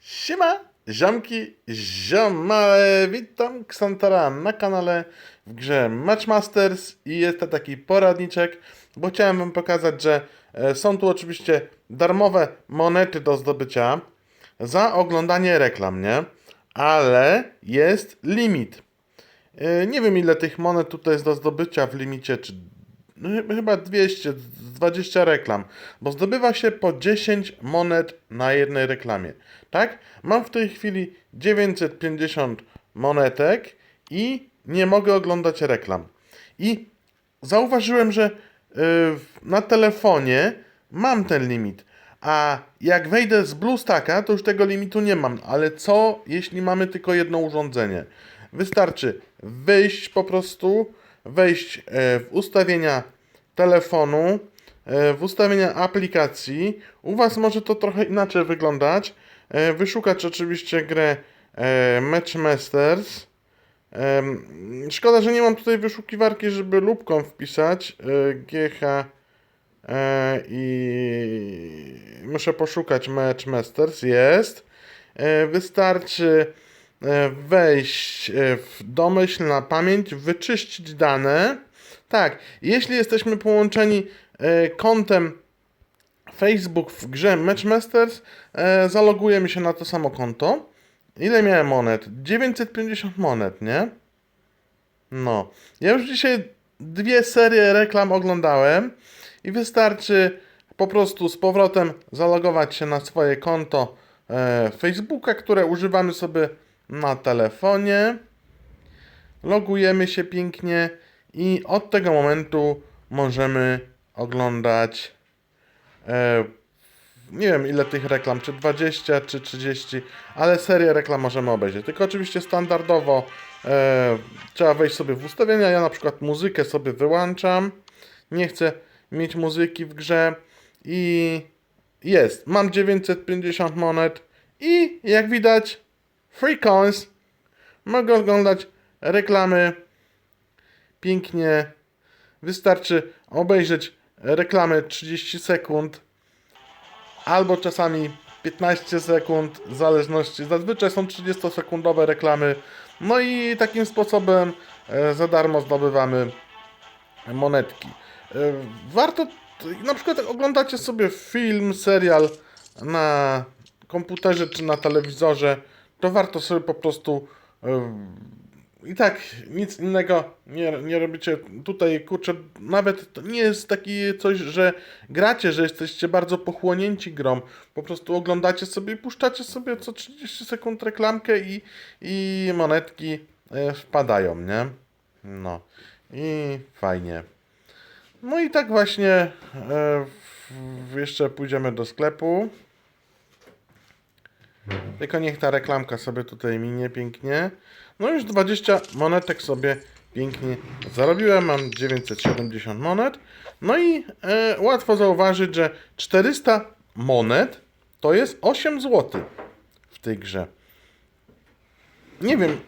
Siema, ziomki, ziomale, witam Ksantara na kanale w grze Matchmasters i jest to taki poradniczek, bo chciałem wam pokazać, że e, są tu oczywiście darmowe monety do zdobycia za oglądanie reklam, nie? Ale jest limit. E, Nie wiem ile tych monet tutaj jest do zdobycia w limicie, czy no, chy- chyba 200, 20 reklam, bo zdobywa się po 10 monet na jednej reklamie. Tak? Mam w tej chwili 950 monetek i nie mogę oglądać reklam. I zauważyłem, że y, w- na telefonie mam ten limit. A jak wejdę z BlueStacka, to już tego limitu nie mam. Ale co, jeśli mamy tylko jedno urządzenie? Wystarczy wyjść po prostu, wejść e, w ustawienia telefonu, e, w ustawienia aplikacji. U Was może to trochę inaczej wyglądać. E, Wyszukać oczywiście grę Matchmasters. Szkoda, że nie mam tutaj wyszukiwarki, żeby lubką wpisać GH i muszę poszukać Matchmasters. Jest. Wystarczy wejść e, w domyśl na pamięć, wyczyścić dane. Tak, jeśli jesteśmy połączeni e, kontem Facebook w grze Matchmasters, e, zalogujemy się na to samo konto. Ile miałem monet? 950 monet, nie? No. Ja już dzisiaj dwie serie reklam oglądałem i wystarczy po prostu z powrotem zalogować się na swoje konto e, Facebooka, które używamy sobie na telefonie. Logujemy się pięknie i od tego momentu możemy oglądać e, nie wiem ile tych reklam, czy 20, czy 30, ale serię reklam możemy obejrzeć. Tylko oczywiście standardowo e, trzeba wejść sobie w ustawienia. Ja na przykład muzykę sobie wyłączam. Nie chcę mieć muzyki w grze i jest. Mam 950 monet i jak widać free coins. Mogę oglądać reklamy pięknie. Wystarczy obejrzeć reklamę 30 sekund albo czasami 15 sekund, w zależności. Zazwyczaj są 30-sekundowe reklamy. No i takim sposobem e, za darmo zdobywamy monetki. E, Warto, na przykład oglądacie sobie film, serial na komputerze czy na telewizorze, to warto sobie po prostu i tak nic innego nie, nie robicie. Tutaj, kurczę, nawet to nie jest taki coś, że gracie, że jesteście bardzo pochłonięci grą. Po prostu oglądacie sobie i puszczacie sobie co 30 sekund reklamkę i, i monetki e, wpadają, nie? No. I fajnie. No i tak właśnie e, jeszcze pójdziemy do sklepu. Tylko niech ta reklamka sobie tutaj minie pięknie. No już 20 monetek sobie pięknie zarobiłem. Mam 970 monet. No i e, łatwo zauważyć, że 400 monet to jest 8 zł w tej grze. Nie wiem,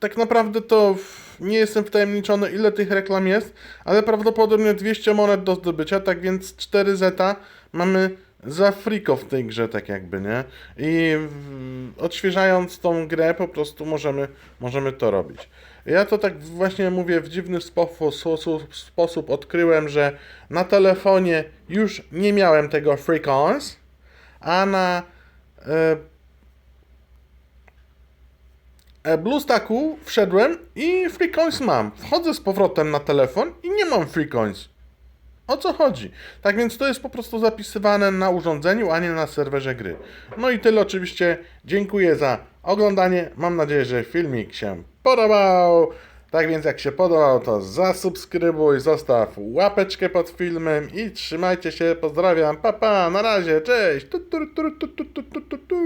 tak naprawdę to nie jestem wtajemniczony, ile tych reklam jest, ale prawdopodobnie 200 monet do zdobycia, tak więc 4 zeta mamy za friko w tej grze, tak jakby, nie? I odświeżając tą grę, po prostu możemy, możemy to robić. Ja to tak właśnie mówię w dziwny sposób, sposób, odkryłem, że na telefonie już nie miałem tego free coins, a na e, e, BlueStacku wszedłem i free coins mam. Wchodzę z powrotem na telefon i nie mam free coins. O co chodzi? Tak więc to jest po prostu zapisywane na urządzeniu, a nie na serwerze gry. No i tyle oczywiście. Dziękuję za oglądanie. Mam nadzieję, że filmik się podobał. Tak więc jak się podobał, to zasubskrybuj, zostaw łapeczkę pod filmem i trzymajcie się. Pozdrawiam. Pa, pa na razie. Cześć. Tu, tu, tu, tu, tu, tu, tu, tu.